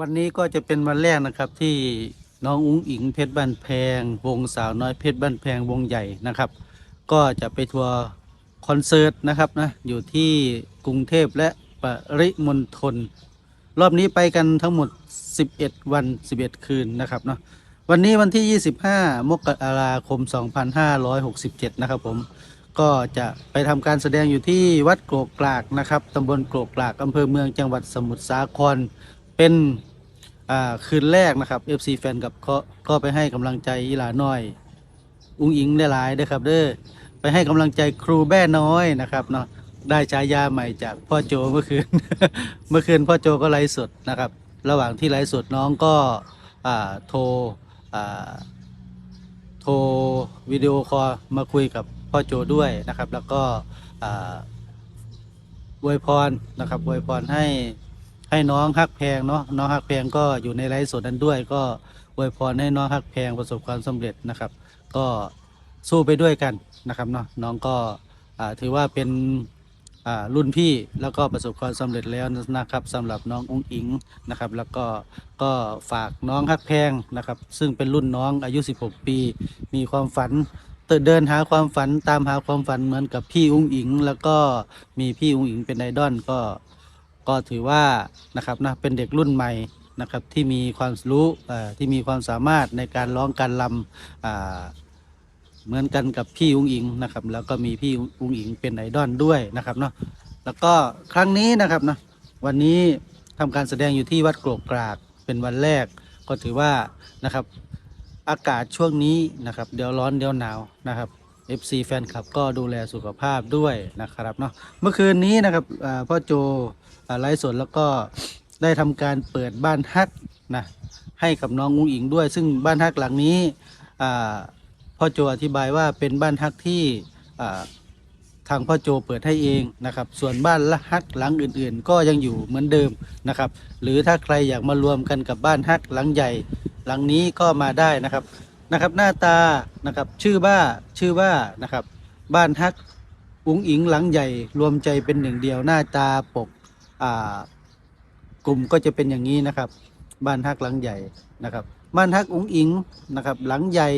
วันนี้ก็จะเป็นวันแรกนะครับที่น้องอุ้งอิงเพชรบ้านแพง วงสาวน้อยเพชรบ้านแพงวงใหญ่นะครับ ก็จะไปทัวร์คอนเสิร์ตนะครับนะอยู่ที่กรุงเทพและปริมณฑลรอบนี้ไปกันทั้งหมด 11 วัน 11 คืนนะครับเนาะวันนี้วันที่ 25 มกราคม 2567 นะครับผมก็จะไปทำการแสดงอยู่ที่วัดโกรกกลากนะครับตำบลโกรกกลากอำเภอเมืองจังหวัดสมุทรสาคร เป็นอ่าคืนแรกนะครับ FC แฟนกับก็ก็ไปให้กำลังใจอีหลาน้อย อุ้งอิงได้หลายเด้อครับ เด้อไปให้กำลังใจครูแบ้น้อยนะครับเนาะได้ฉายาใหม่จากพ่อโจเมื่อคืน เมื่อคืนพ่อโจก็ไลฟ์สดนะครับ ระหว่างที่ไลฟ์สดน้องก็อ่าโทรอ่าโทรวิดีโอคอลมาคุยกับพ่อโจด้วยนะครับ แล้วก็อ่าอวยพรนะครับอวยพรให้ ให้น้องฮักแพงเนาะน้องฮักแพงก็อยู่ในไลฟ์สดนั้นด้วย ก็อวยพรให้น้องฮักแพงประสบความสำเร็จนะครับ ก็สู้ไปด้วยกันนะครับเนาะน้องก็ถือว่าเป็นรุ่นพี่แล้วก็ประสบความสำเร็จแล้วนะครับสำหรับน้องอุ้งอิงนะครับ แล้วก็ก็ฝากน้องฮักแพงนะครับ ซึ่งเป็นรุ่นน้องอายุ 16 ปี มีความฝันเดินหาความฝันตามหาความฝันเหมือนกับพี่อุ้งอิง แล้วก็มีพี่อุ้งอิงเป็นไอดอลก็ ก็ถือว่านะครับนะเป็นเด็กรุ่นใหม่นะครับที่มีความรู้ที่มีความสามารถในการร้องการลำเหมือนกันกับพี่อุ้งอิงนะครับแล้วก็มีพี่อุ้งอิงเป็นไอดอลด้วยนะครับเนาะแล้วก็ครั้งนี้นะครับเนาะวันนี้ทำการแสดงอยู่ที่วัดโกรกกรากเป็นวันแรก ก็ถือว่านะครับอากาศช่วงนี้นะครับเดี๋ยวร้อนเดี๋ยวหนาวนะครับ FC แฟนคลับก็ดูแลสุขภาพด้วยนะครับเนาะเมื่อคืนนี้นะครับพ่อโจไลฟ์สดแล้วก็ได้ทำการเปิดบ้านฮักนะให้กับน้องอุ้งอิงด้วย ซึ่งบ้านฮักหลังนี้พ่อโจอธิบายว่าเป็นบ้านฮักที่ทางพ่อโจเปิดให้เองนะครับ ส่วนบ้านละฮักหลังอื่น ๆ ก็ยังอยู่เหมือนเดิมนะครับ หรือถ้าใครอยากมารวมกันกับบ้านฮักหลังใหญ่หลังนี้ก็มาได้นะครับ นะครับ หน้าตานะครับ ชื่อว่าชื่อว่านะครับ บ้านฮักอุ๋งอิงหลังใหญ่ รวมใจเป็นหนึ่งเดียวหน้าตาปกอ่ากลุ่มก็จะเป็นอย่างนี้นะครับ บ้านฮักหลังใหญ่นะครับ บ้านฮักอุ๋งอิงนะครับ หลังใหญ่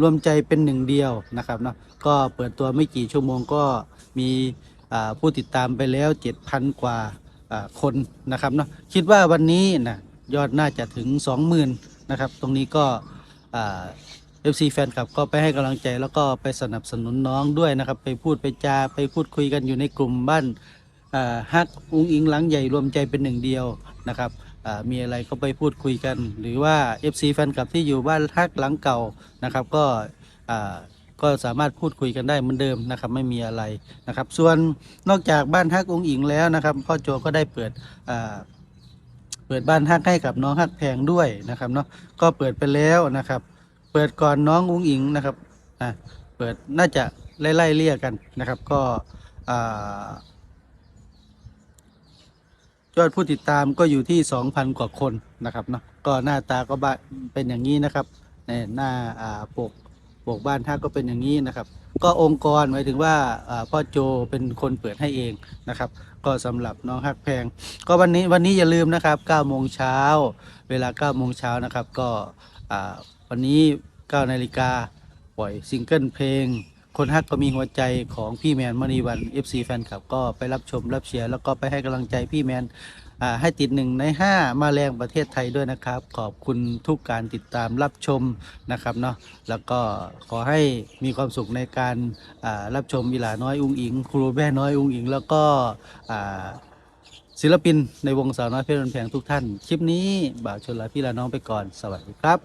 รวมใจเป็นหนึ่งเดียวนะครับเนาะก็เปิดตัวไม่กี่ชั่วโมงก็มีผู้ติดตามไปแล้ว 7,000 กว่าคนนะครับเนาะคิดว่าวันนี้นะยอดน่าจะถึง 20,000นะครับ ตรงนี้ก็ เอ่า FC แฟนคลับก็ไปให้กำลังใจแล้วก็ไปสนับสนุนน้องด้วยนะครับ ไปพูดไปจาไปพูดคุยกันอยู่ในกลุ่มบ้านฮักอุ้งอิงหลังใหญ่รวมใจเป็นหนึ่งเดียวนะครับมีอะไรก็ไปพูดคุยกัน หรือว่า FC แฟนคลับที่อยู่บ้านทักหลังเก่านะครับ ก็ก็สามารถพูดคุยกันได้เหมือนเดิมนะครับไม่มีอะไรนะครับ ส่วนนอกจากบ้านฮักองอิงแล้วนะครับพ่อโจก็ได้เปิด เปิดบ้านฮักให้กับน้องฮักแพงด้วยนะครับเนาะก็เปิดไปแล้วนะครับ เปิดก่อนน้องอุ้งอิงนะครับอ่าเปิดน่าจะไล่ๆเลี่ยกันนะครับ ก็ยอดผู้ติดตามก็อยู่ที่ 2,000 กว่าคนนะครับเนาะก็หน้าตาก็เป็นอย่างนี้นะครับในหน้าอ่าปก ปกบ้านท่าก็เป็นอย่างนี้นะครับ ก็องค์กรหมายถึงว่าพ่อโจเป็นคนเปิดให้เองนะครับ ก็สำหรับน้องฮักแพง ก็วันนี้วันนี้อย่าลืมนะครับ9โมงเช้าเวลา9โมงเช้านะครับ ก็วันนี้9นาฬิกาปล่อยซิงเกิลเพลง คนฮักก็มีหัวใจของพี่แมนมณีวัน FC แฟนคลับก็ไปรับชมรับเชียร์แล้วก็ไปให้กำลังใจพี่แมน ให้ติดหนึ่งใน 5 มาแรงประเทศไทยด้วยนะครับ ขอบคุณทุกการติดตามรับชมนะครับเนาะแล้วก็ขอให้มีความสุขในการรับชมวิลาน้อยอุงอิง ครูแม่น้อยอุงอิง แล้วก็ศิลปินในวงสาวน้อยเพชรบันแพงทุกท่าน คลิปนี้บ่าวชนลาพี่ลาน้องไปก่อน สวัสดีครับ